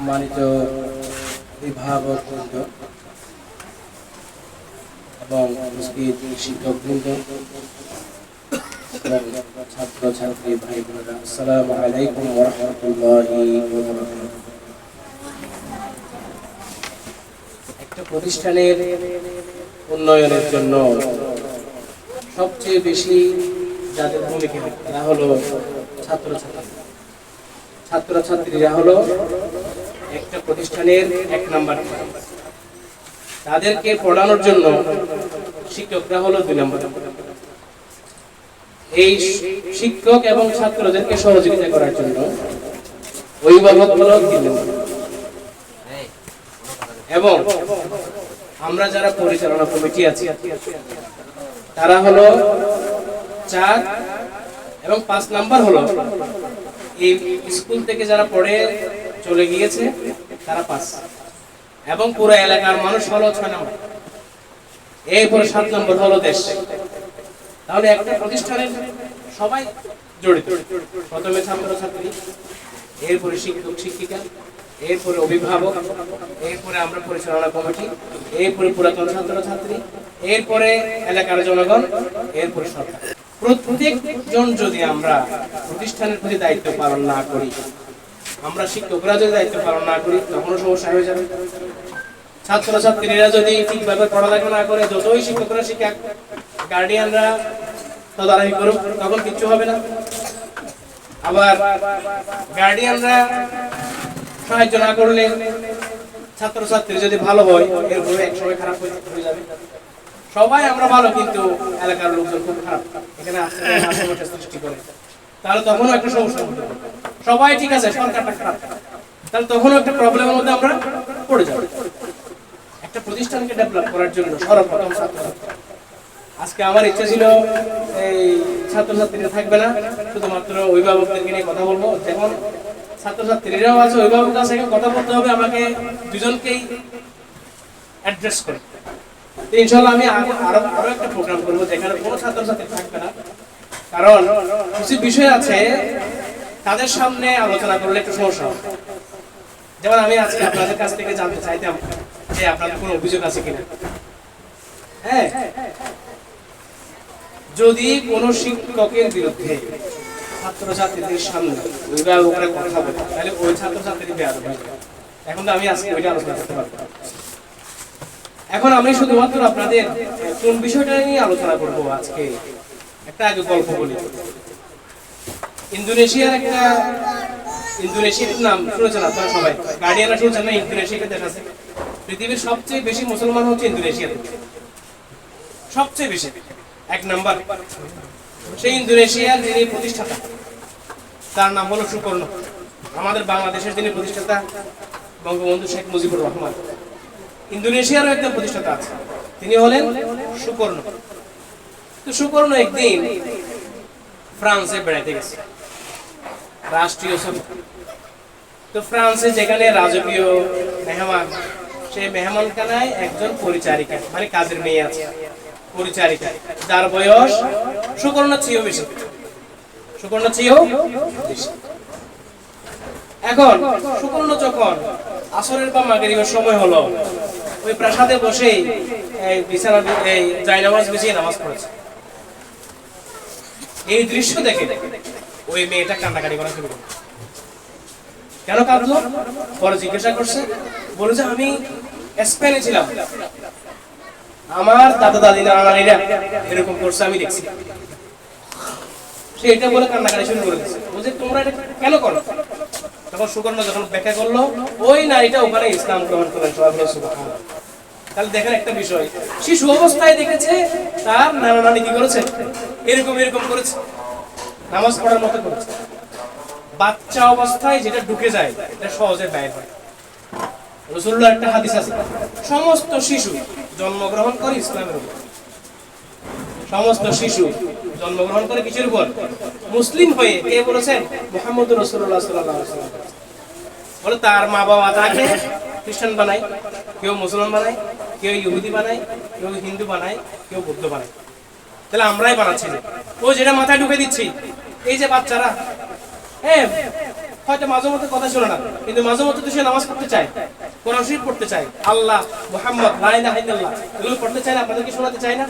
সম্মানিত অভিভাবকবৃন্দ এবং শিক্ষকবৃন্দ ছাত্র ছাত্রী ভাই বোনেরা আসসালামু আলাইকুম একটা প্রতিষ্ঠানের উন্নয়নের জন্য সবচেয়ে বেশি যাদের ভূমিকা তারা হলো ছাত্র ছাত্রী ছাত্র ছাত্রীরা হলো একটা প্রতিষ্ঠানের এক নাম্বার তাদেরকে পড়ানোর জন্য শিক্ষকরা হলো দুই নম্বর। এই শিক্ষক এবং ছাত্রদেরকে সহযোগিতা করার জন্য অভিভাবক হলো তিন নম্বর। এবং আমরা যারা পরিচালনা কমিটি আছি, তারা হলো চার এবং পাঁচ নাম্বার হলো এই স্কুল থেকে যারা পড়ে চলে গিয়েছে, তারা পাঁচ। এবং পুরো এলাকার মানুষ হলো ছয় নম্বর। এরপরে সাত নম্বর হলো দেশ। তাহলে একটা প্রতিষ্ঠানের সবাই জড়িত। প্রথমে ছাত্র ছাত্রী এরপরে শিক্ষক, শিক্ষিকা, এরপরে অভিভাবক, এরপরে আমরা পরিচালনা কমিটি, এরপরে পুরাতন ছাত্র ছাত্রী এরপরে এলাকার জনগণ, এরপরে সরকার। প্রত্যেকজন যদি আমরা প্রতিষ্ঠানের প্রতি দায়িত্ব পালন না করি আমরা শিক্ষকরা যদি দায়িত্ব পালন না করি, তখনও সমস্যা হয়ে যাবে। ছাত্র ছাত্রীরা যদি ঠিকভাবে পড়ালেখা না করে, যতই শিক্ষকরা শিক্ষক গার্ডিয়ানরা তদারকি করুক, তখন কিচ্ছু হবে না। আবার গার্ডিয়ানরা সাহায্য না করলে ছাত্র ছাত্রী যদি ভালো হয় এরপরে এক সময় খারাপ হয়ে যাবে। সবাই আমরা ভালো, কিন্তু এলাকার লোকজন খুব খারাপ। এখানে সৃষ্টি করে। তাহলে তখনও একটা সমস্যা হতে পারে সবাই ঠিক আছে তাহলে তখনও একটা প্রবলেমের মধ্যে আমরা পড়ে যাব। একটা প্রতিষ্ঠানকে ডেভেলপ করার জন্য সর্বপ্রথম ছাত্র আজকে আমার ইচ্ছা ছিল এই ছাত্রছাত্রীরা থাকবে না, শুধুমাত্র অভিভাবকদেরকে নিয়ে কথা বলব। যখন ছাত্রছাত্রীরাও আছে অভিভাবক আছে, কথা বলতে হবে, আমাকে দুজনকেই অ্যাড্রেস করে ইনশাল্লাহ আমি আরও আরও একটা প্রোগ্রাম করব, যেখানে কোনো ছাত্রছাত্রী থাকবে না। কারণ কিছু বিষয় আছে তাদের সামনে আলোচনা করলে একটু সমস্যা হবে। যেমন আমি আজকে আপনাদের কাছ থেকে জানতে চাইতাম যে আপনাদের কোনো অভিযোগ আছে কিনা। হ্যাঁ যদি কোনো শিক্ষকের বিরুদ্ধে ছাত্রছাত্রীদের সামনে অভিভাবকরা কথা বলে, তাহলে ওই ছাত্রছাত্রী বেয়াদ এখন তো আমি আজকে ওইটা আলোচনা করতে পারব এখন আমি শুধুমাত্র আপনাদের কোন বিষয়টা নিয়ে আলোচনা করব আজকে, একটা আগে গল্প বলি। ইন্দোনেশিয়ার একটা ইন্দোনেশিয়ার নাম শুনেছেন আপনারা সবাই? গার্ডিয়ানরা শুনছেন না? ইন্দোনেশিয়াতে দেশ আছে। পৃথিবীর সবচেয়ে বেশি মুসলমান হচ্ছে ইন্দোনেশিয়াতে। সবচেয়ে বেশি। এক নাম্বার। সেই ইন্দোনেশিয়ার যিনি প্রতিষ্ঠাতা, তার নাম হলো সুকর্ণ আমাদের বাংলাদেশের যিনি প্রতিষ্ঠাতা, বঙ্গবন্ধু শেখ মুজিবুর রহমান। ইন্দোনেশিয়ারও একটা প্রতিষ্ঠাতা আছে। তিনি হলেন সুকর্ণ তো সুকর্ণ একদিন ফ্রান্সে বেড়াইতে গেছে। রাষ্ট্রীয় সভা। তো ফ্রান্সে যেখানে রাজকীয় মেহমান, সেই মেহমানখানায় একজন পরিচারিকা মানে কাজের মেয়ে আছে, পরিচারিকা। যার বয়স সুকর্ণ চেয়েও বেশি সুকর্ণ বেশি এখন সুকর্ণ যখন আসরের বা মাগরিবের সময় হলো, ওই প্রাসাদে বসেই বিছানা এই জায়নামাজ বিছিয়ে নামাজ পড়েছে। এই দৃশ্য দেখে দেখে ওই মেয়েটা কান্নাকাটি করা শুরু করল। কেন কাঁদলো? পরে জিজ্ঞাসা করছে, বলে যে আমি স্পেনে ছিলাম। আমার দাদা দাদি নানা এরকম করছে, আমি দেখছি। সে এটা বলে কান্নাকাটি শুরু করে দিচ্ছে বলছে তোমরা এটা কেন করো? তখন সুকর্ণ যখন ব্যাখ্যা করল, ওই নারীটা ওখানে ইসলাম গ্রহণ করেন সবাই তাহলে দেখেন একটা বিষয়, শিশু অবস্থায় দেখেছে, তার নানা নানি কি করেছে? এরকম এরকম করেছে। নামাজ পড়ার মতো করেছে। বাচ্চা অবস্থায় যেটা ঢুকে যায়, এটা সহজে ব্যয় হয়। রসুল্লাহ একটা হাদিস আছে। সমস্ত শিশু জন্মগ্রহণ করে ইসলামের উপর। সমস্ত শিশু জন্মগ্রহণ করে কিসের উপর? মুসলিম হয়ে কে বলেছেন? মোহাম্মদ রসুল্লাহ সাল্লাহ বলে, তার মা বাবা তাকে খ্রিস্টান বানায়, কেউ মুসলমান বানায়, কেউ ইহুদি বানায়, কেউ হিন্দু বানায়, কেউ বৌদ্ধ বানায়। তাহলে আমরাই বানাচ্ছি। ও যেটা মাথায় ঢুকে দিচ্ছি এই যে বাচ্চারা হ্যাঁ হয়তো মাঝে মধ্যে কথা শোনে না, কিন্তু মাঝে মধ্যে তো সে নামাজ পড়তে চায়, কোরআন শরীফ পড়তে চায়, আল্লাহ মুহাম্মদ ইল্লাল্লাহ, এগুলো পড়তে চায় না, আপনাদেরকে শোনাতে চায় না?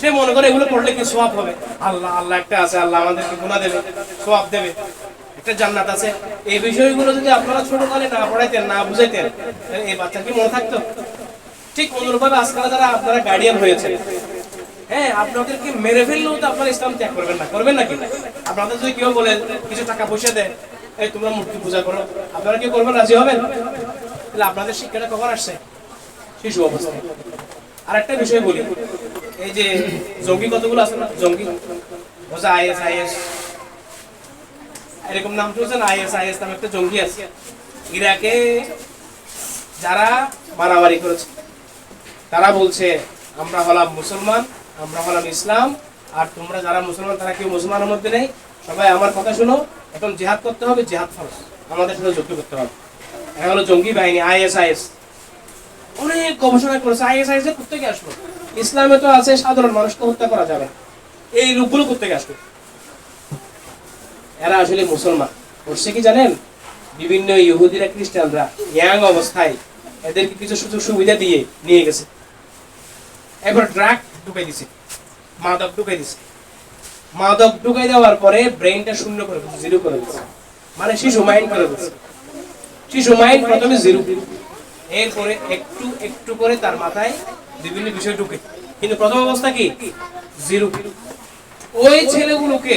সে মনে করে এগুলো পড়লে কি সোয়াব হবে? আল্লাহ আল্লাহ একটা আছে, আল্লাহ আমাদেরকে গুণা দেবে সোয়াব দেবে, একটা জান্নাত আছে। এই বিষয়গুলো যদি আপনারা ছোটকালে না পড়াইতেন, না বুঝাইতেন এই বাচ্চার কি মনে থাকতো? ঠিক অনুরূপভাবে আজকাল যারা, আপনারা গার্ডিয়ান হয়েছে হ্যাঁ আপনাদেরকে মেরে ফেললেও তো ইসলাম ত্যাগ করবেন না। করবেন আপনাদের যদি কেউ কিছু টাকা পয়সা এই তোমরা মূর্তি পূজা করো। আপনারা কি করবেন? রাজি হবেন? তাহলে আপনাদের শিক্ষাটা কখন আসছে? শিশু অবস্থায়। আর একটা বিষয় বলি। এই যে জঙ্গি কতগুলো আছে না? জঙ্গি। বোঝা, আইএস আইএস। এরকম নাম শুনছেন? আইএস আইএস নামে একটা জঙ্গি আছে। ইরাকে যারা মারামারি করেছে, তারা বলছে, আমরা হলাম মুসলমান আমরা হলাম ইসলাম, আর তোমরা যারা মুসলমান, তারা কেউ মুসলমানের মধ্যে নেই। সবাই আমার কথা শুনো। এখন জেহাদ করতে হবে, জেহাদ ফরজ। আমাদের সাথে যুদ্ধ করতে হবে। এটা হলো জঙ্গি বাহিনী আইএস আইএস অনেক গবেষণা করেছে। আইএস আইএস এর কোথেকে আসলো। ইসলামে তো আছে, সাধারণ মানুষকে হত্যা করা যাবে। এই লোকগুলো কোথেকে আসলো। এরা আসলে মুসলমান। করছে কি জানেন? বিভিন্ন ইহুদিরা, খ্রিস্টানরা ইয়াং অবস্থায় এদেরকে কিছু সুযোগ সুবিধা দিয়ে নিয়ে গেছে। এবার ড্রাগ ঢুকাই দিছে। মাদক ঢুকাই দিছে। মাদক ঢুকাই দেওয়ার পরে ব্রেনটা শূন্য করে দিচ্ছে জিরো করে দিচ্ছে মানে শিশু মাইন্ড করে দিচ্ছে শিশু মাইন্ড প্রথমে জিরো এরপরে একটু একটু করে তার মাথায় বিভিন্ন বিষয় ঢুকে। কিন্তু প্রথম অবস্থা কি? জিরো ওই ছেলেগুলোকে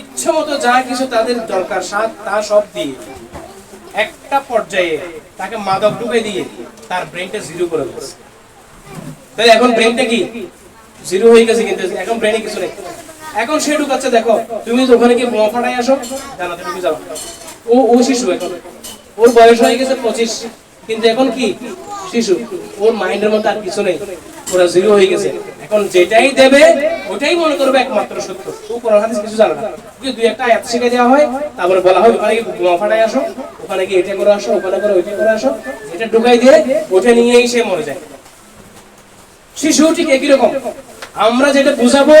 ইচ্ছে মতো যা কিছু তাদের দরকার সাত তা সব দিয়ে একটা পর্যায়ে তাকে মাদক ঢুকে দিয়ে তার ব্রেনটা জিরো করে দিচ্ছে এখন ব্রেনটা কি? জিরো হয়ে গেছে কিন্তু, এখন ব্রেনে কিছু নেই। এখন সে ঢুকাচ্ছে, দেখো, তুমি ওখানে ফাটাই আসো। জানাতে যাও ও ও শিশু এখন। ওর বয়স হয়ে গেছে পঁচিশ, কিন্তু এখন কি? শিশু। ওর মাইন্ডের মধ্যে আর কিছু নেই। ওরা জিরো হয়ে গেছে। এখন যেটাই দেবে, ওটাই মনে করবে একমাত্র সত্য। ও কোরআন হাদিস কিছু জানে না। দুই একটা আয়াত শিখে দেওয়া হয়, তারপরে বলা হয়, ওখানে কি বোমা ফাটাই আসো, ওখানে কি এটা করে আসো, ওখানে করে ওইটা করে আসো। এটা ঢুকাই দিয়ে, ওটা নিয়েই সে মরে যায়। শিশু ঠিক একই রকম। আমরা যেটা বুঝাবো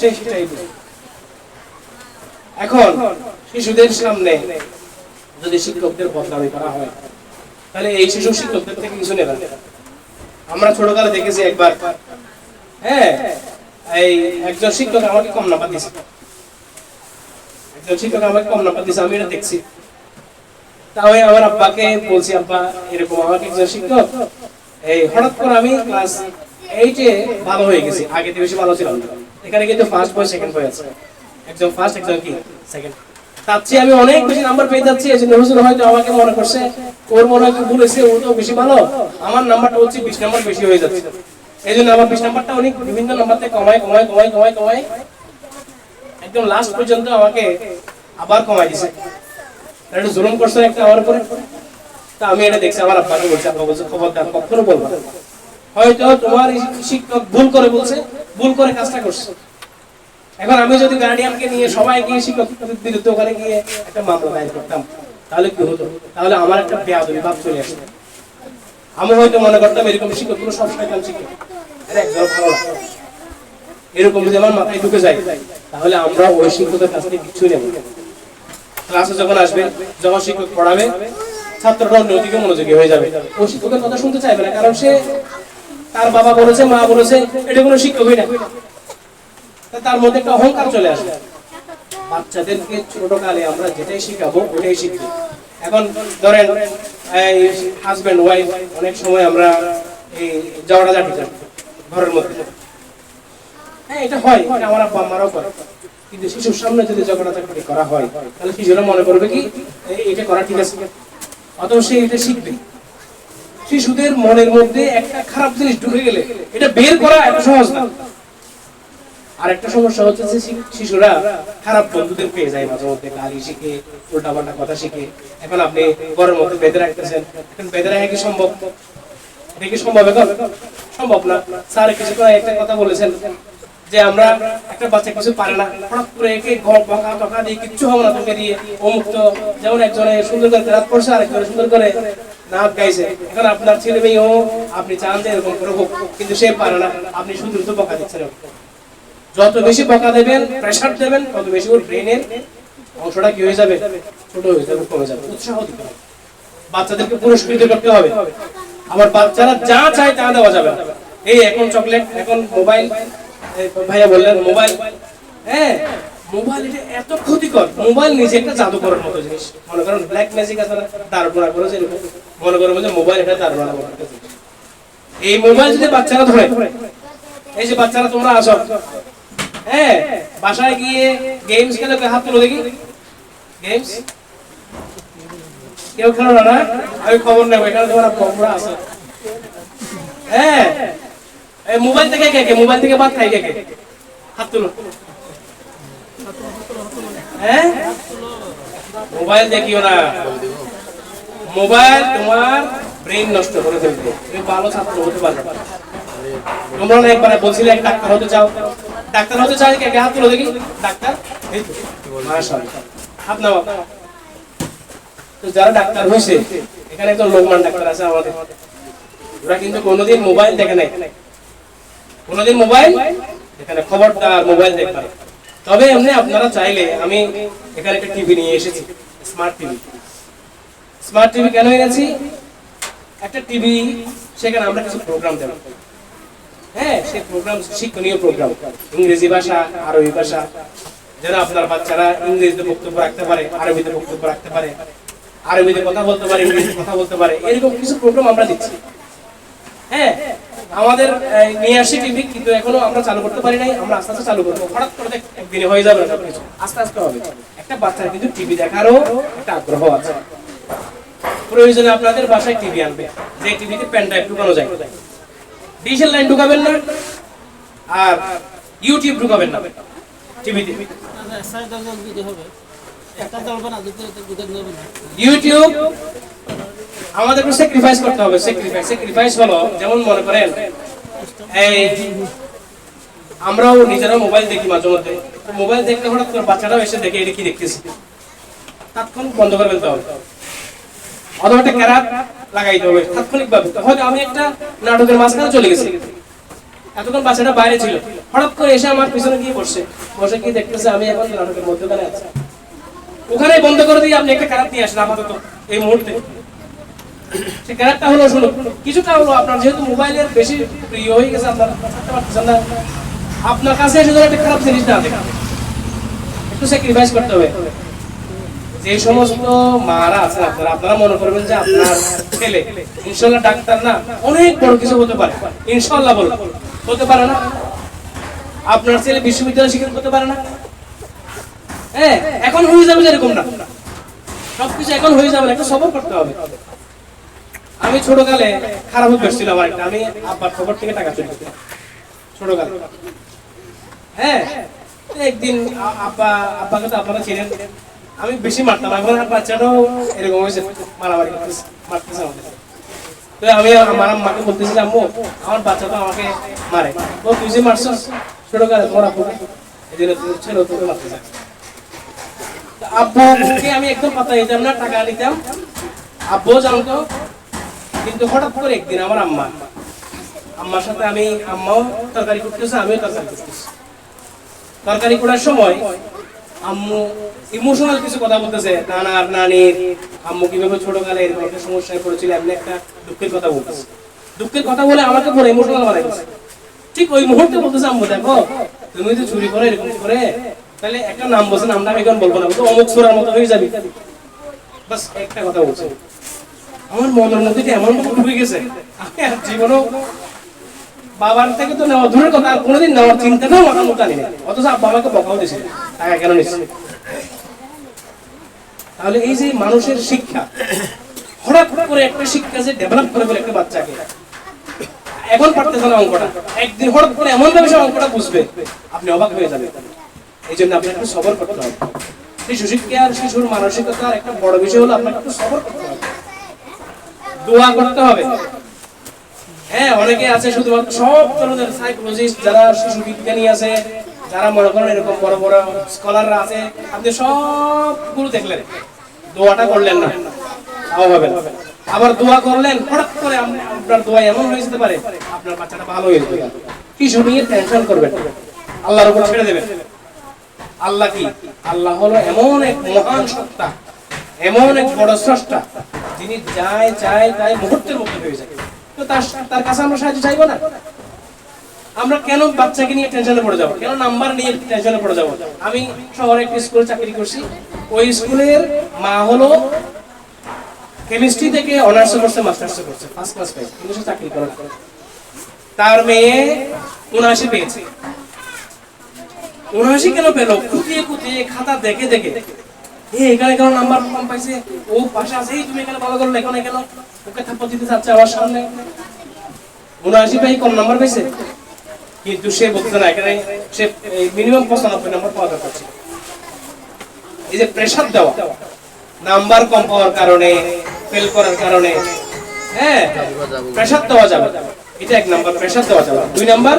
সেটাই এখন, শিশুদের সামনে যদি শিক্ষকদের বদনামি করা হয়, তাহলে এই শিশু শিক্ষকদের থেকে কিছু নেবে। আমরা ছোটকালে দেখেছি একবার হ্যাঁ এই একজন শিক্ষক আমাকে কম নাম্বার দিয়েছে। একজন শিক্ষক আমাকে কম নাম্বার দিয়েছে, আমি এটা দেখছি। তাহলে আমার আব্বাকে বলছি, আব্বা, এরকম আমাকে একজন শিক্ষক, এই হঠাৎ করে আমি ক্লাস এইটে ভালো হয়ে আগে বেশি ভালো এখানে কিন্তু ফার্স্ট বয় সেকেন্ড বয় আছে। একজন ফার্স্ট একজন কি? সেকেন্ড তার চেয়ে আমি অনেক বেশি নাম্বার পেয়ে যাচ্ছি, এই জন্য হুজুর হয়তো আমাকে মনে করছে, ওর মনে হয় বলেছে ও তো বেশি ভালো। আমার নাম্বারটা হচ্ছে বিশ নাম্বার বেশি হয়ে যাচ্ছে। এই জন্য আমার বিশ নাম্বারটা অনেক বিভিন্ন নাম্বার থেকে কমায় কমায় কমায় কমায় কমায়। একদম লাস্ট পর্যন্ত আমাকে আবার কমাই দিছে। একটা জুলুম করছেন একটা আমার উপরে। তা আমি এটা দেখছি, আমার আব্বাকে বলছি, আব্বা বলছে, খবরদার, কখনো বলব হয়তো তোমার শিক্ষক ভুল করে বলছে, ভুল করে কাজটা করছে। এখন আমি যদি গার্ডিয়ানকে নিয়ে সবাই গিয়ে শিক্ষকের বিরুদ্ধে ওখানে গিয়ে একটা মামলা দায়ের করতাম, তাহলে কি হতো? তাহলে আমার একটা চলে আমি হয়তো মনে করতাম এরকম শিক্ষকগুলো সব শয়তান শিক্ষক। এরকম যদি আমার মাথায় ঢুকে যায়, তাহলে আমরা ওই শিক্ষকের কাছ থেকে কিছু নেব ক্লাসে যখন আসবে, যখন শিক্ষক পড়াবে ছাত্ররা অন্যদিকে মনোযোগী হয়ে যাবে। ওই শিক্ষকের কথা শুনতে চাইবে না, কারণ সে তার বাবা বলেছে, মা বলেছে, এটা কোনো শিক্ষকই না। তার মধ্যে একটা অহংকার চলে আসবে বাচ্চাদেরকে ছোট কালে আমরা যেটাই শিখাবো, ওটাই শিখবে এখন ধরেন, এই হাজব্যান্ড ওয়াইফ অনেক সময় আমরা এই ঝাঁটি করি ঘরের মধ্যে। হ্যাঁ এটা হয় আমার আব্বা আমারও করে। কিন্তু শিশুর সামনে যদি ঝগড়া করা হয়, তাহলে শিশুরা মনে করবে কি এটা করা ঠিক আছে। অথবা সে এটা শিখবে। শিশুদের মনের মধ্যে একটা খারাপ জিনিস ঢুকে গেলে এটা বের করা এত সহজ না। আর একটা সমস্যা হচ্ছে শিশুরা খারাপ বন্ধুদের পেয়ে যায় মাঝে মধ্যে, গালি শিখে উল্টা পাল্টা কথা শিখে। এখন আপনি ঘরের মধ্যে বেঁধে রাখতেছেন, এখন বেঁধে রাখা কি সম্ভব? এটা কি সম্ভব এখন? সম্ভব না। স্যার কিছু একটা কথা বলেছেন। যে আমরা একটা বাচ্চা কিছু পারে না। হঠাৎ করে একে বকা টকা দিয়ে কিচ্ছু হবে না, তোকে দিয়ে অমুক তো যেমন একজনে সুন্দর করে রাত পড়ছে আরেকজনে সুন্দর করে গাইছে। এখন আপনার ছেলে মেয়েও আপনি চান যে এরকম করে হোক, কিন্তু সে পারে না। আপনি তো বকা দিচ্ছেন যত বেশি বকা দেবেন প্রেসার দেবেন, তত বেশি ওর ব্রেনের অংশটা কি হয়ে যাবে? ছোট হয়ে যাবে, কমে যাবে। উৎসাহ দিতে হবে। বাচ্চাদেরকে পুরস্কৃত করতে হবে। আবার বাচ্চারা যা চায় তা দেওয়া যাবে এই এখন চকলেট এখন মোবাইল ভাইয়া বললেন, মোবাইল হ্যাঁ মোবাইল এটা এত ক্ষতিকর। মোবাইল নিজে একটা জাদুকরের মতো জিনিস। মনে করেন ব্ল্যাক ম্যাজিক আছে না দাঁড়াপড়া করেছে এরকম। মনে করেন যে মোবাইল এটা একটা জিনিস। এই মোবাইল যদি বাচ্চারা ধরে, এই যে বাচ্চারা তোমরা আসো হ্যাঁ বাসায় গিয়ে গেমস খেলে হাত তুলো দেখি। গেমস কেউ খেলো না আমি খবর নেব, এখানে তোমার কমরা আছে। হ্যাঁ মোবাইল থেকে কে কে? মোবাইল থেকে বাদ খাই কে কে? হাত তুলো। হ্যাঁ মোবাইল দেখিও না। মোবাইল তোমার ব্রেন নষ্ট করে ফেলবে। তুমি ভালো ছাত্র হতে পারবে। তোমরা না একবার বলছিলে ডাক্তার হতে চাও। ডাক্তার হতে চাই কে কে? হাত তুলো দেখি। ডাক্তার? হাত নাও তো যারা ডাক্তার হয়েছে এখানে একজন লোকমান ডাক্তার আছে আমাদের। ওরা কিন্তু কোনোদিন মোবাইল দেখে নাই। কোনোদিন মোবাইল? এখানে খবরদার মোবাইল দেখবে না। তবে এমনি আপনারা চাইলে আমি এখানে একটা টিভি নিয়ে এসেছি, স্মার্ট টিভি। স্মার্ট টিভি কেন এনেছি? একটা টিভি, সেখানে আমরা কিছু প্রোগ্রাম দেব। হ্যাঁ সেই প্রোগ্রাম শিক্ষণীয় প্রোগ্রাম ইংরেজি ভাষা, আরবি ভাষা। যেন আপনার বাচ্চারা ইংরেজিতে বক্তব্য রাখতে পারে, আরবিতে বক্তব্য রাখতে পারে, আরবিতে কথা বলতে পারে, ইংরেজিতে কথা বলতে পারে, এরকম কিছু প্রোগ্রাম আমরা দিচ্ছি। হ্যাঁ আমাদের নিয়ে আসি টিভি কিন্তু এখনও আমরা চালু করতে পারি নাই আমরা আস্তে আস্তে চালু করব। হঠাৎ করে একদিনে হয়ে যাবে না আস্তে আস্তে হবে। একটা বাচ্চার কিন্তু টিভি দেখারও একটা আগ্রহ আছে। প্রয়োজনে আপনাদের বাসায় টিভি আনবে। যে টিভিতে পেন ড্রাইভ ঢুকানো যায়। ডিজিটাল লাইন ঢুকাবেন না আর ইউটিউব ঢুকাবেন না টিভিতে ইউটিউব আমাদেরকে স্যাক্রিফাইস করতে হবে স্যাক্রিফাইস স্যাক্রিফাইস হলো যেমন মনে করেন, এই আমরাও নিজেরাও মোবাইল দেখি মাঝে মধ্যে। মোবাইল দেখতে হঠাৎ করে বাচ্চাটাও এসে দেখে এটা কি দেখতেছি। তাৎক্ষণিক বন্ধ করে ফেলতে হবে। অথবা একটা ক্যারাপ লাগাইতে হবে তাৎক্ষণিক ভাবে হয়তো আমি একটা নাটকের মাঝখানে চলে গেছি। এতক্ষণ বাচ্চাটা বাইরে ছিল। হঠাৎ করে এসে আমার পিছনে গিয়ে বসছে। বসে কি দেখতেছে আমি এখন নাটকের মধ্যখানে আছি। ওখানে বন্ধ করে দিয়ে আপনি একটা ক্যারাপ নিয়ে আসেন আপাতত এই মুহূর্তে। সে হলো শুনুন কিছুটা হলো আপনার যেহেতু মোবাইলের বেশি প্রিয় হয়ে গেছে, আপনার না। আপনার কাছে এসে ধরো একটা খারাপ জিনিস না একটু স্যাক্রিফাইস করতে হবে। যে সমস্ত মারা আছেন আপনারা আপনারা মনে করবেন যে আপনার ছেলে, ইনশাল্লাহ ডাক্তার না, অনেক বড় কিছু হতে পারে। ইনশাল্লাহ বল। হতে পারে না। আপনার ছেলে বিশ্ববিদ্যালয় শিক্ষক হতে পারে না। হ্যাঁ এখন হয়ে যাবে এরকম না। সবকিছু এখন হয়ে যাবে না, একটু সবর করতে হবে। আমি ছোটকালে খারাপ অভ্যাস ছিল আমার একটা। আমি আব্বার খবর থেকে টাকা চুরি করতাম ছোটকালে। হ্যাঁ একদিন আব্বা, আব্বাকে তো আপনারা ছিলেন আমি বেশি মারতাম। এখন বাচ্চাটাও এরকম হয়েছে, মারামারি মারতেছে আমাকে তো আমি আমার আম্মাকে বলতেছি, আম্মু, আমার বাচ্চা তো আমাকে মারে। ও, তুই যে মারছস, ছোটকালে তোমার আব্বুকে? তোর ছেলে তোকে মারতে তো আব্বুকে আমি একদম পাতা দিতাম না, টাকা নিতাম আব্বুও জানতো কিন্তু হঠাৎ করে একদিন আমার আম্মা, আম্মার সাথে আমি আম্মাও তরকারি করতেছে, আমিও তরকারি করতেছি। তরকারি করার সময় আম্মু ইমোশনাল কিছু কথা বলতেছে নানা আর নানির, আম্মু কীভাবে ছোটকালে এরকম একটা সমস্যায় পড়েছিল, এমনি একটা দুঃখের কথা বলতেছে। দুঃখের কথা বলে আমাকে পরে ইমোশনাল বানাই ঠিক ওই মুহূর্তে বলতেছে, আম্মু, দেখো, তুমি যদি চুরি করে, এরকম করে, তাহলে একটা নাম বলছে, নামটা আমি এখন বলব না অমুক সুরার মতো হয়ে যাবি। বাস একটা কথা বলছে। আমার মনের মধ্যে এমন ঢুকে গেছে? আমি আর জীবনেও বাবার থেকে তো নেওয়া দূরের কথা, আর কোনোদিন নেওয়ার চিন্তা মাথার মতো আনি নাই। অথচ আব্বা আমাকে বকাও দিয়েছে টাকা কেন নিচ্ছে তাহলে এই যে মানুষের শিক্ষা, হঠাৎ করে একটা শিক্ষা যে ডেভেলপ করে ফেলে একটা বাচ্চাকে এখন পারতেছে না অঙ্কটা। একদিন হঠাৎ করে এমন ভাবে সে অঙ্কটা বুঝবে, আপনি অবাক হয়ে যাবেন। এই জন্য আপনাকে একটু সবর করতে হবে। শিশু শিক্ষা আর শিশুর মানসিকতার একটা বড় বিষয় হলো আপনাকে একটু সবর করতে হবে। দোয়া করতে হবে। হ্যাঁ অনেকে আছে শুধুমাত্র সব ধরনের সাইকোলজিস্ট যারা শিশু বিজ্ঞানী আছে, যারা মনে করেন এরকম বড় বড় স্কলাররা আছে, আপনি সবগুলো দেখলেন। দোয়াটা করলেন না। তাও হবে না। আবার দোয়া করলেন, হঠাৎ করে আপনার দোয়া এমন হয়ে যেতে পারে, আপনার বাচ্চাটা ভালো হয়ে যাবে কিছু নিয়ে টেনশন করবেন আল্লাহর উপর ছেড়ে দেবেন। আল্লাহ কি? আল্লাহ হলো এমন এক মহান সত্তা। এমন এক বড় স্রষ্টা, যিনি যায় চায় তাই মুহূর্তের মধ্যে হয়ে যায়। তো তার তার কাছে আমরা সাহায্য চাইব না? আমরা কেন বাচ্চাকে নিয়ে টেনশনে পড়ে যাব? কেন নাম্বার নিয়ে টেনশনে পড়ে যাব? আমি শহরে একটা স্কুলে চাকরি করছি। ওই স্কুলের মা হলো কেমিস্ট্রি থেকে অনার্স করছে মাস্টার্স করছে ফার্স্ট ক্লাস পেয়েছে কিন্তু সে চাকরি করে। তার মেয়ে উনআশি পেয়েছে। উনআশি কেন পেল? খুঁটিয়ে খুঁটিয়ে খাতা দেখে দেখে নাম্বার কম পাওয়ার কারণে ফেল করার কারণে হ্যাঁ প্রেশার দেওয়া যাবে। এটা এক নাম্বার প্রেশার দেওয়া যাবে। দুই নাম্বার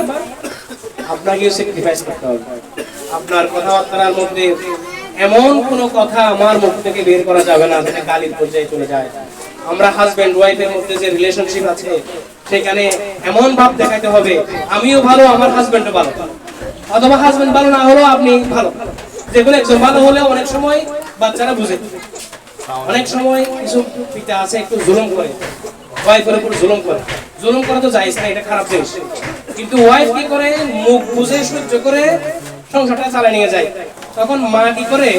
আপনাকে স্যাক্রিফাইস করতে হবে। আপনার কথাবার্তার মধ্যে এমন কোনো কথা আমার মুখ থেকে বের করা যাবে না যেটা গালির পর্যায়ে চলে যায়। আমরা হাজবেন্ড ওয়াইফের মধ্যে যে রিলেশনশিপ আছে, সেখানে এমন ভাব দেখাতে হবে, আমিও ভালো, আমার হাজবেন্ডও ভালো। অথবা হাজবেন্ড ভালো না হলেও আপনি ভালো। যেগুলো একজন ভালো হলেও অনেক সময় বাচ্চারা বুঝে। অনেক সময় কিছু পিতা আছে, একটু জুলুম করে। ওয়াইফের উপর জুলুম করে। জুলুম করা তো যাইছে না, এটা খারাপ জিনিস। কিন্তু ওয়াইফ কি করে? মুখ বুঝে, সহ্য করে সংসারটা চালিয়ে নিয়ে যায়। তখন মা কি করে?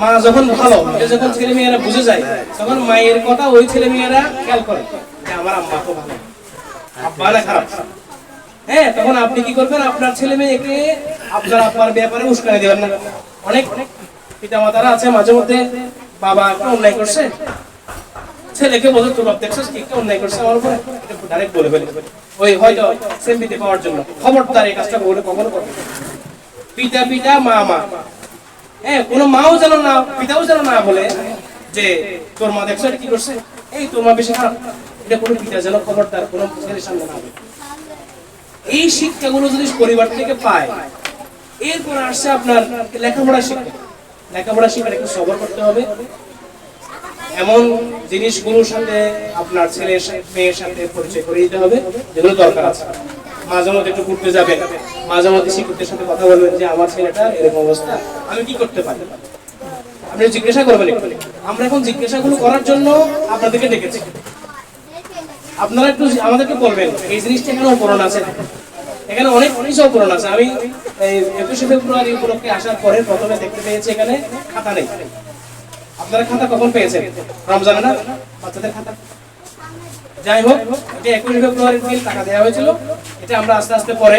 মা যখন ভালো যখন ছেলে মেয়েরা বুঝে যায়, তখন মায়ের কথা ওই ছেলে মেয়েরা খেয়াল করে আমার আম্মা তো ভালো। আব্বা না খারাপ। হ্যাঁ তখন আপনি কি করবেন? আপনার ছেলে মেয়েকে আপনার আব্বার ব্যাপারে উস্কানি দেবেন না। অনেক পিতা মাতারা আছে মাঝে মধ্যে বাবা একটা অন্যায় করছে, ছেলেকে বলে তোর বাপ দেখছিস কি? একটা অন্যায় করছে আমার উপরে। ডাইরেক্ট বলে ফেলে। ওই হয়তো সেমপিতে পাওয়ার জন্য। খবরদার এই কাজটা কখনো করবে। পিতা পিতা, মা মা। হ্যাঁ কোনো মাও যেন না, পিতাও যেন না বলে যে, তোর মা দেখছ কি করছে? এই, তোর মা বেশি খারাপ। এটা কোনো পিতা যেন খবরদার কোনো ছেলের সামনে না এই শিক্ষাগুলো যদি পরিবার থেকে পায়, এরপর আসছে আপনার লেখাপড়া শিক্ষা। লেখাপড়া শিক্ষাটা একটু সবর করতে হবে। এমন জিনিসগুলোর সাথে আপনার ছেলের মেয়ের সাথে পরিচয় করে দিতে হবে, যেগুলো দরকার আছে। মাঝে মধ্যে একটু ঘুরতে যাবেন মাঝে মধ্যে শিক্ষকদের সাথে কথা বলবেন যে, আমার ছেলেটা এরকম অবস্থা, আমি কি করতে পারি? আপনি জিজ্ঞাসা করবেন আমরা এখন জিজ্ঞাসাগুলো করার জন্য আপনাদেরকে ডেকেছি। আপনারা একটু আমাদেরকে বলবেন, এই জিনিসটা এখানে উপরণ আছে এখানে অনেক কিছু উপরণ আছে। আমি একুশে ফেব্রুয়ারি উপলক্ষে আসার পরে প্রথমে দেখতে পেয়েছি এখানে খাতা নেই। আপনারা খাতা কখন পেয়েছেন? রমজানে না? বাচ্চাদের খাতা? যাই হোক, এটা একুশে ফেব্রুয়ারির দিন টাকা দেওয়া হয়েছিল। এটা আমরা আস্তে আস্তে পরে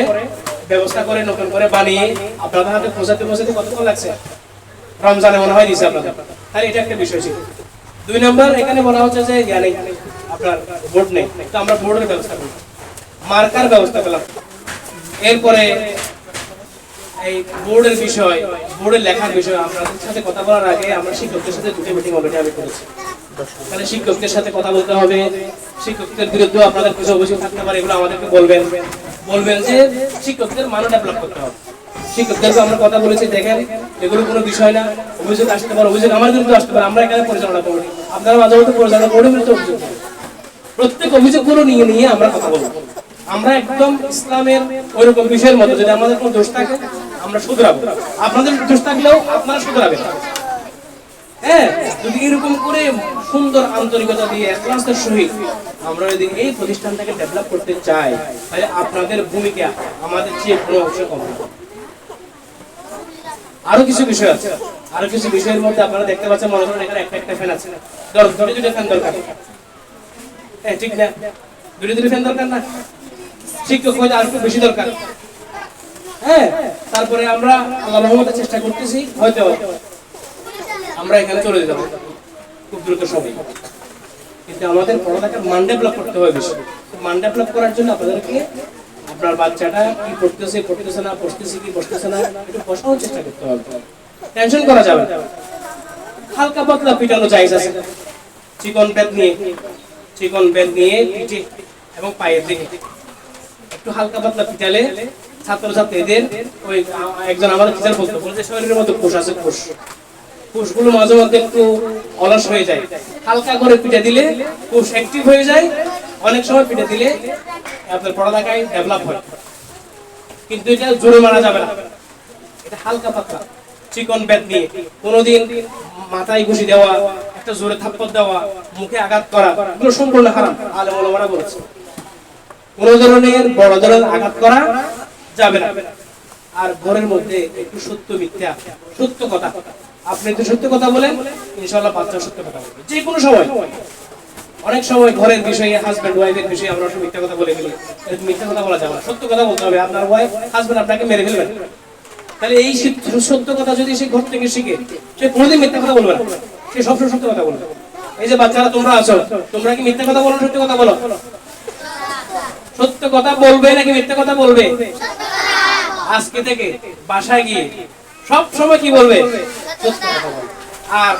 ব্যবস্থা করে, নতুন করে বানিয়ে আপনাদের হাতে পৌঁছাতে পৌঁছাতে কতক্ষণ লাগছে? রমজানে মনে হয় দিয়েছে আপনাদের। তাহলে এটা একটা বিষয় ছিল। দুই নম্বর, এখানে বলা হচ্ছে যে নেই, আপনার বোর্ড নেই। তো আমরা বোর্ডের ব্যবস্থা করি মার্কার ব্যবস্থা করলাম। এরপরে এই বোর্ডের বিষয়, বোর্ডের লেখার বিষয়, আপনাদের সাথে কথা বলার আগে আমরা শিক্ষকদের সাথে দুটো মিটিং অলরেডি আমি করেছি। তাহলে শিক্ষকদের সাথে কথা বলতে হবে। শিক্ষকদের বিরুদ্ধে আপনাদের কিছু অভিযোগ থাকতে পারে, এগুলো আমাদেরকে বলবেন। বলবেন যে শিক্ষকদের মানও ডেভেলপ করতে হবে। শিক্ষকদেরকে আমরা কথা বলেছি, দেখেন, এগুলো কোনো বিষয় না। অভিযোগ আসতে পারে, অভিযোগ আমার বিরুদ্ধে আসতে পারে, আমরা এখানে পরিচালনা করি আপনারা মাঝে মধ্যে পরিচালনা করে বিরুদ্ধে অভিযোগ প্রত্যেক অভিযোগগুলো নিয়ে নিয়ে আমরা কথা বলব। আমরা একদম ইসলামের ওইরকম বিষয়ের মতো যদি আমাদের কোনো দোষ থাকে, আমরা শুধরাবো। আপনাদের দোষ থাকলেও আপনারা শুধরাবেন। হ্যাঁ যদি এরকম করে সুন্দর আন্তরিকতা দিয়ে ক্লাসের সহিত আমরা যদি এই প্রতিষ্ঠানটাকে ডেভেলপ করতে চাই, তাহলে আপনাদের ভূমিকা আমাদের চেয়ে কোনো কম আরও কিছু বিষয় আছে। আরও কিছু বিষয়ের মধ্যে আপনারা দেখতে পাচ্ছেন, মনে করেন এখানে একটা একটা ফ্যান আছে। দর- দুটো দুটো ফ্যান দরকার। হ্যাঁ ঠিক না? দুটো দুটো ফ্যান দরকার না? শিক্ষক হয়তো আর একটু বেশি দরকার। হ্যাঁ তারপরে আমরা আল্লাহ চেষ্টা করতেছি হয়তো। আমরা এখানে চলে যেতে পারি খুব দ্রুত সময় কিন্তু আমাদের পড়ালেখার মান ডেভেলপ করতে হবে বেশি। মান ডেভেলপ করার জন্য আপনাদেরকে আপনার বাচ্চাটা কি পড়তেছে পড়তেছে না, পড়তেছে কি, পড়তেছে না, একটু বসানোর চেষ্টা করতে হবে। টেনশন করা যাবে হালকা পাতলা পিটানো জায়জ আছে। চিকন বেদ নিয়ে, চিকন বেদ নিয়ে পিঠে এবং পায়ের দিকে। একটু হালকা পাতলা পিটালে ছাত্রছাত্রীদের ওই, একজন আমাদের টিচার বলতো, বলে যে শরীরের মধ্যে কোষ আছে, কোষ। কোষগুলো মাঝে মধ্যে একটু অলস হয়ে যায়। হালকা করে পিঠে দিলে কোষ অ্যাক্টিভ হয়ে যায়। অনেক সময় পিঠে দিলে আপনার পড়ালেখায় ডেভেলপ হয়। কিন্তু এটা জোরে মারা যাবে না। এটা হালকা পাতলা। চিকন ব্যাট নিয়ে কোনোদিন মাথায় ঘুষি দেওয়া, একটা জোরে থাপ্পড় দেওয়া, মুখে আঘাত করা, এগুলো সম্পূর্ণ হারাম। আলেম ওলামারা বলেছে। কোন ধরনের, বড় ধরনের আঘাত করা যাবে না। আর ঘরের মধ্যে একটু সত্য মিথ্যা, সত্য কথা। আপনি তো সত্য কথা বলেন, ইনশাআল্লাহ বাচ্চা সত্য কথা বলবে। যে কোনো সময়। অনেক সময় ঘরের বিষয়ে হাজব্যান্ড ওয়াইফের বিষয়ে আমরা সব মিথ্যা কথা বলে ফেলি। এরকম মিথ্যা কথা বলা যাবে না। সত্য কথা বলতে হবে। আপনার ওয়াইফ হাজব্যান্ড আপনাকে মেরে ফেলবেন। তাহলে এই সত্য কথা যদি সে ঘর থেকে শিখে, সে কোনোদিন মিথ্যা কথা বলবে না। সে সবসময় সত্য কথা বলবে। এই যে বাচ্চারা, তোমরা আছো, তোমরা কি মিথ্যা কথা বলো, সত্য কথা বলো? সত্য কথা বলবে নাকি মিথ্যা কথা বলবে? আজকে থেকে বাসায় গিয়ে সব সময় কি বলবে। আর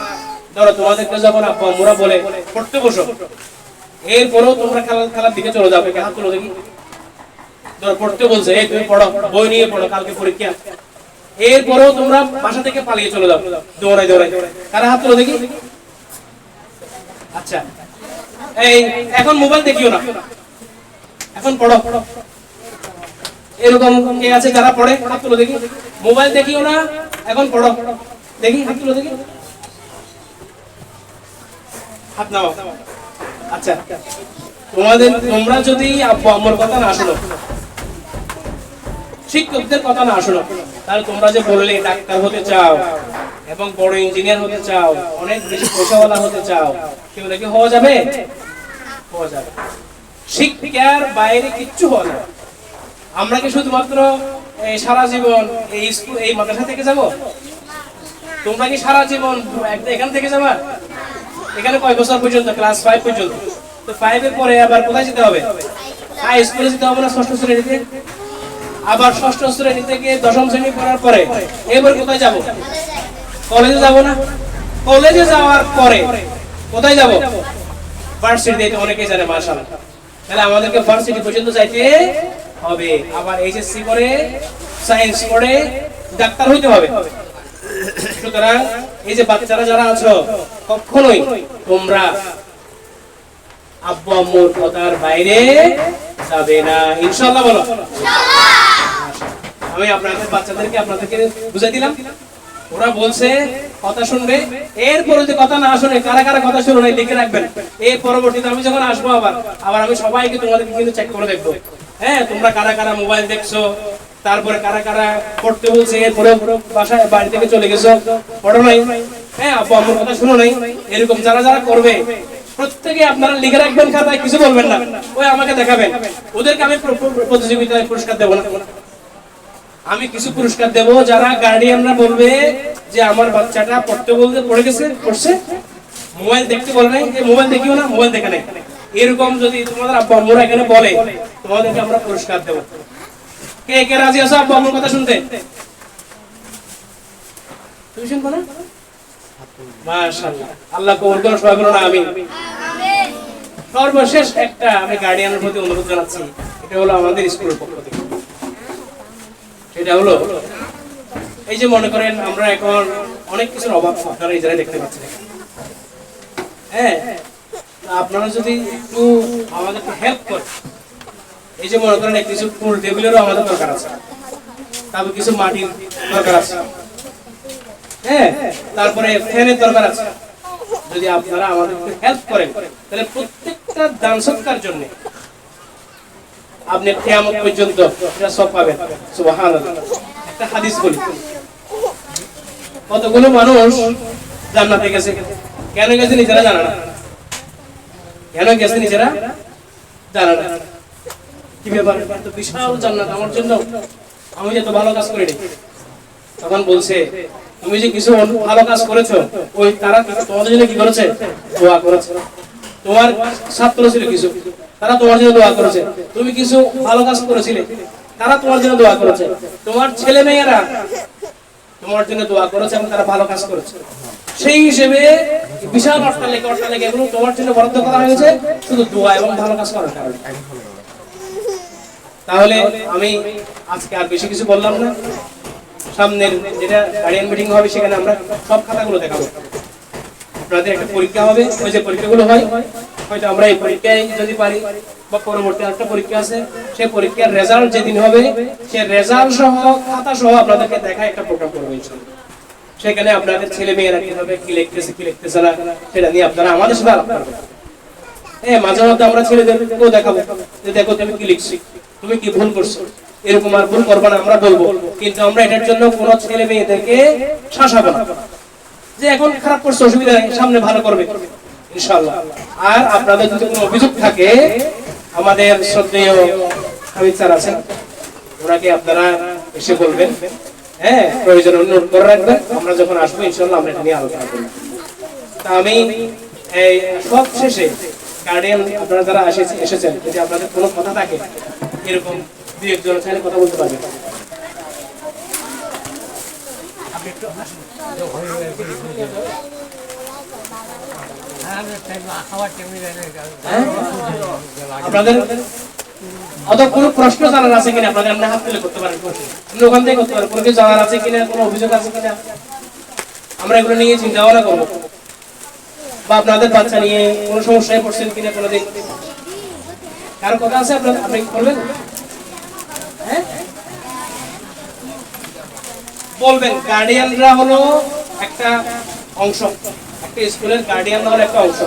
ধরো তোমাদেরকে যখন আব্বা বলে, পড়তে বসো। এরপরেও তোমরা খেলা খেলার দিকে চলে যাবে। হাত তুলো দেখি ধরো পড়তে বলছে, এই তুমি পড়ো, বই নিয়ে পড়ো, কালকে পরীক্ষা। এরপরেও তোমরা বাসা থেকে পালিয়ে চলে যাও। দৌড়াই দৌড়াই কারা হাত তুলো দেখি? আচ্ছা। এই, এখন মোবাইল দেখিও না। এখন পড়ো। এরকম কে আছে যারা পড়ে, হাত তুলো দেখি। মোবাইল দেখিও না, এখন পড়ো। দেখি, হাত তুলো দেখি। হাত নাও। আচ্ছা। তোমাদের, তোমরা যদি আব্বু আম্মুর কথা না শোনো, শিক্ষকদের কথা না শোনো, তাহলে তোমরা যে বললে ডাক্তার হতে চাও, এবং বড় ইঞ্জিনিয়ার হতে চাও, অনেক বেশি পয়সাওয়ালা হতে চাও, কেউ কি হওয়া যাবে? হওয়া যাবে। শিক্ষার বাইরে কিচ্ছু হওয়া যাবে। আমরা কি শুধুমাত্র এই সারা জীবন এই স্কুল, এই মাদ্রাসা থেকে যাব? তোমরা কি সারা জীবন এখান থেকে যাবা? এখানে কয় বছর পর্যন্ত? ক্লাস ফাইভ পর্যন্ত। তো ফাইভের পরে আবার কোথায় যেতে হবে? হাই স্কুলে যেতে হবে না ষষ্ঠ শ্রেণীতে? আবার ষষ্ঠ শ্রেণি থেকে দশম শ্রেণি পড়ার পরে এবার কোথায় যাব? কলেজে যাব না? কলেজে যাওয়ার পরে কোথায় যাব? ভার্সিটি অনেকেই জানে, মাশাআল্লাহ। তাহলে আমাদেরকে ভার্সিটি পর্যন্ত যাইতে হবে। আবার এইচএসসি করে সায়েন্স করে ডাক্তার হইতে হবে। সুতরাং এই যে বাচ্চারা যারা আছো কখনোই তোমরা আব্বু আম্মুর কথার বাইরে যাবে না। ইনশাআল্লাহ বলো। আমি আপনাদের বাচ্চাদেরকে আপনাদেরকে বুঝাই দিলাম। ওরা বলছে, কথা শুনবে। এরপরে যদি কথা না শুনে, কারা কারা কথা শুনে লিখে রাখবেন? এই পরবর্তীতে আমি যখন আসব আবার আবার আমি সবাইকে তোমাদেরকে কিন্তু চেক করে দেখব। হ্যাঁ তোমরা কারা কারা মোবাইল দেখছ? তারপরে কারা কারা পড়তে বলছে এরপরে বাসায়, বাড়ি থেকে চলে গেছো? পড়ো নাই? হ্যাঁ আপু, আমার কথা শুনো নাই? এরকম যারা যারা করবে, প্রত্যেকে আপনারা লিখে রাখবেন খাতায়, কিছু বলবেন না। ওই আমাকে দেখাবেন। ওদেরকে আমি প্র- প্র- প্রতিযোগিতায় পুরস্কার দেবো না। আমি কিছু পুরস্কার দেব, যারা গার্ডিয়ানরা বলবে যে আমার বাচ্চাটা পড়তে বলতে পড়ে গেছে, পড়ছে। মোবাইল দেখতে বলে নাই যে মোবাইল দেখিও না, মোবাইল দেখে নাই। এরকম যদি তোমাদের আব্বু এখানে বলে, তোমাদেরকে আমরা পুরস্কার দেব। কে কে রাজি আছো আব্বু কথা শুনতে? আল্লাহ কবুল সবাই সর্বশেষ একটা আমি গার্ডিয়ানের প্রতি অনুরোধ জানাচ্ছি, এটা হলো আমাদের স্কুলের পক্ষ থেকে। সেটা হলো, এই যে মনে করেন আমরা এখন অনেক কিছুর অভাব আপনারা এই জায়গায় দেখতে পাচ্ছি হ্যাঁ আপনারা যদি একটু আমাদেরকে হেল্প করেন, এই যে মনে করেন কিছু ফুল টেবিলেরও আমাদের দরকার আছে। তারপর কিছু মাটির দরকার আছে। হ্যাঁ তারপরে ফ্যানের দরকার আছে। যদি আপনারা আমাদেরকে হেল্প করেন, তাহলে প্রত্যেকটা দান সৎকার জন্য আপনি কিয়ামত পর্যন্ত এটা সব পাবেন। সুবহানাল্লাহ। একটা হাদিস বলি। কতগুলো মানুষ জান্নাতে গেছে? কেন গেছে নিজেরা জানে না। কেন গেছে নিজেরা জানে না কি ব্যাপার? তো বিশাল জান্নাত আমার জন্য। আমি যে তো ভালো কাজ করিনি। তখন বলছে, তুমি যে কিছু ভালো কাজ করেছ, ওই তারা তোমাদের জন্য কি করেছে? দোয়া করেছে। তোমার ছাত্র ছিল কিছু। তারা তোমার জন্য দোয়া করেছে। তুমি কিছু ভালো কাজ করেছিলে। তারা তোমার জন্য দোয়া করেছে। তোমার ছেলে মেয়েরা তোমার জন্য দোয়া করেছে এবং তারা ভালো কাজ করেছে। সেই হিসেবে বিশাল অট্টালিকা অট্টালিকা এগুলো তোমার জন্য বরাদ্দ করা হয়েছে শুধু দোয়া এবং ভালো কাজ করার কারণে। তাহলে আমি আজকে আর বেশি কিছু বললাম না। সামনের যেটা গার্ডিয়ান মিটিং হবে সেখানে আমরা সব খাতাগুলো দেখাবো। আপনাদের একটা পরীক্ষা হবে। ওই যে পরীক্ষাগুলো হয়। হয়তো আমরা এই পরীক্ষায় যদি পারি বা পরবর্তী একটা পরীক্ষা আছে, সেই পরীক্ষার রেজাল্ট যেদিন হবে, সেই রেজাল্ট সহ খাতা সহ আপনাদেরকে দেখা একটা প্রোগ্রাম করব সেখানে আপনাদের ছেলে মেয়েরা কীভাবে কি লিখতেছে কি লিখতেছে না, সেটা নিয়ে আপনারা আমাদের সাথে আলাপ করবেন। হ্যাঁ মাঝে মধ্যে আমরা ছেলেদেরকেও দেখাবো যে দেখো তুমি কি লিখছি, তুমি কি ভুল করছ, এরকম আর ভুল করব না, আমরা বলব। কিন্তু আমরা এটার জন্য কোন ছেলে মেয়েদেরকে শাসাবো না। যে এখন খারাপ করছে, অসুবিধা নেই, সামনে ভালো করবে। ইনশাআল্লাহ। আর আপনাদের যদি কোনো অভিযোগ থাকে, আমাদের শ্রদ্ধেয় হামিদ স্যার আছেন, ওনাকে আপনারা এসে বলবেন। হ্যাঁ প্রয়োজন অনুরোধ করে রাখবেন। আমরা যখন আসব, ইনশাআল্লাহ আমরা এটা নিয়ে আলোচনা করব। তা আমি এই সব শেষে গার্ডিয়ান আপনারা যারা এসেছে- এসেছেন, যদি আপনাদের কোনো কথা থাকে, এরকম দুই একজন চাইলে কথা বলতে পারবেন। হ্যাঁ? জানার আছে আপনাদের আপনি আমরা এগুলো নিয়ে চিন্তা ভাবনা করব। বা আপনাদের বাচ্চা নিয়ে কোনো সমস্যায় পড়ছেন কিনা কোনোদিন? কথা আছে? আপনি করবেন হ্যাঁ? বলবেন। গার্ডিয়ানরা হলো একটা অংশ। একটা স্কুলের গার্ডিয়ান হলো একটা অংশ।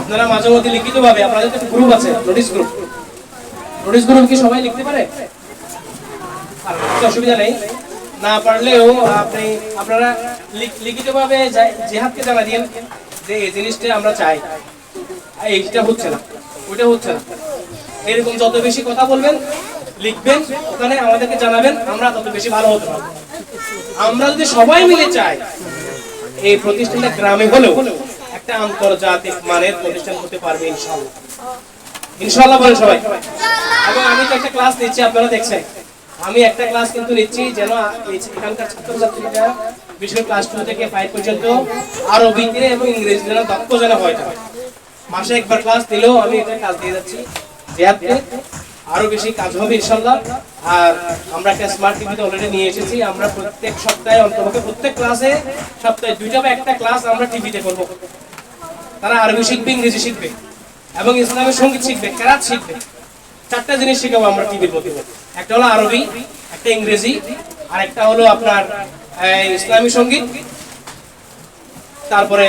আপনারা মাঝে মধ্যে আপনাদের তো গ্রুপ আছে নোটিশ গ্রুপ নোটিশ গ্রুপ কি সবাই লিখতে পারে? অসুবিধা নেই। না পারলেও আপনি, আপনারা জেহাদকে জানা যে এই জিনিসটা আমরা চাই। এইটা হচ্ছে না। ওইটা হচ্ছে না। এরকম যত বেশি কথা বলবেন, লিখবেন, ওখানে আমাদেরকে জানাবেন, আমরা তত বেশি ভালো হতে পারব। আমরা যদি সবাই মিলে চাই এই প্রতিষ্ঠানটা গ্রামে হলেও একটা আন্তর্জাতিক মানের প্রতিষ্ঠান হতে পারবে ইনশাল্লাহ ইনশাল্লাহ বলেন সবাই। এবং আমি তো একটা ক্লাস নিচ্ছি, আপনারা দেখছেন। আমি একটা ক্লাস কিন্তু নিচ্ছি যেন এখানকার ছাত্রছাত্রীরা বিশেষ ক্লাস টু থেকে ফাইভ পর্যন্ত আরবিতে এবং ইংরেজি যেন দক্ষ যেন হয়। মাসে একবার ক্লাস দিলেও আমি এটা কাজ দিয়ে যাচ্ছি। আরও বেশি কাজ হবে ইনশাল্লাহ আর আমরা একটা স্মার্ট টিভিতে অলরেডি নিয়ে এসেছি। আমরা প্রত্যেক সপ্তাহে, অন্তপক্ষে প্রত্যেক ক্লাসে সপ্তাহে দুইটা বা একটা ক্লাস আমরা টিভিতে করব। তারা আরবি শিখবে, ইংরেজি শিখবে, এবং ইসলামের সংগীত শিখবে, কেরাত শিখবে। চারটা জিনিস শিখাবো আমরা টিভির মধ্যে। একটা হলো আরবি, একটা ইংরেজি আর একটা হলো আপনার ইসলামী সংগীত, তারপরে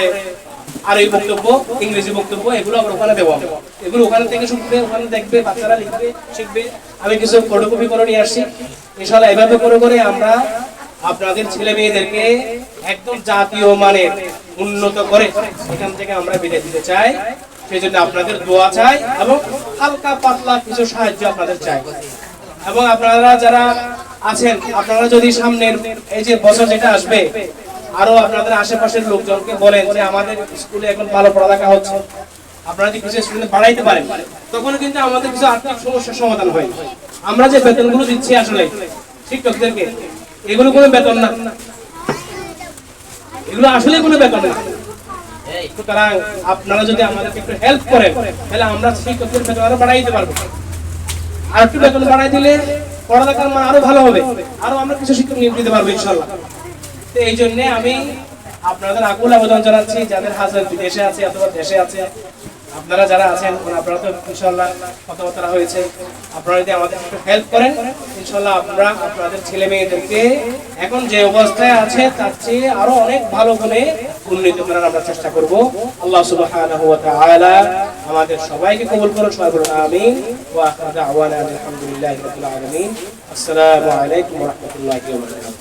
আর এই বক্তব্য, ইংরেজি বক্তব্য, এগুলো আমরা ওখানে আমরা। এগুলো ওখানে থেকে শুনবে, ওখানে দেখবে, বাচ্চারা লিখবে, শিখবে। আমি কিছু ফটোকপি করে নিয়ে আসছি। ইনশাল্লাহ এভাবে করে করে আমরা আপনাদের ছেলে মেয়েদেরকে একদম জাতীয় মানের উন্নত করে এখান থেকে আমরা বিদায় দিতে চাই। সেই জন্য আপনাদের দোয়া চাই এবং হালকা পাতলা কিছু সাহায্য আপনাদের চাই। এবং আপনারা যারা আছেন, আপনারা যদি সামনের এই যে বছর যেটা আসবে আরও আপনাদের আশেপাশের লোকজনকে বলেন যে আমাদের স্কুলে এখন ভালো পড়ালেখা হচ্ছে। আপনারা যদি কিছু স্টুডেন্ট বাড়াইতে পারেন? তখন কিন্তু আমাদের কিছু আর্থিক সমস্যার সমাধান হয়। আমরা যে বেতনগুলো দিচ্ছি আসলে শিক্ষকদেরকে, এগুলো কোনো বেতন না। এগুলো আসলে কোনো বেতন না। সুতরাং আপনারা যদি আমাদেরকে একটু হেল্প করেন, তাহলে আমরা শিক্ষকদের বেতন আরও বাড়াই পারব। আর একটু বেতন বাড়াই দিলে পড়ালেখার মান আরও ভালো হবে। আরও আমরা কিছু শিক্ষক নিয়োগ দিতে পারব ইনশাল্লাহ তো এই জন্য আমি আপনাদের আকুল আবেদন জানাচ্ছি, যাদের বিদেশে আছে অথবা দেশে আছে, আপনারা যারা আছেন, আপনারা তো ইনশাল্লাহ কথাবার্তা হয়েছে, আপনারা যদি আমাদের একটু হেল্প করেন ইনশাল্লাহ আমরা আপনাদের ছেলে মেয়েদেরকে এখন যে অবস্থায় আছে, তার চেয়ে আরও অনেক ভালো গুণে উন্নীত করার আমরা চেষ্টা করব। আল্লাহ সুবহানাহু ওয়া তাআলা আমাদের সবাইকে কবুল করুন সবাই বলুন আমিন। ওয়া দাওয়ানা আলহামদুলিল্লাহি রাব্বিল আলামিন। আসসালামু আলাইকুম ওয়া রাহমাতুল্লাহি ওয়া বারাকাতুহু।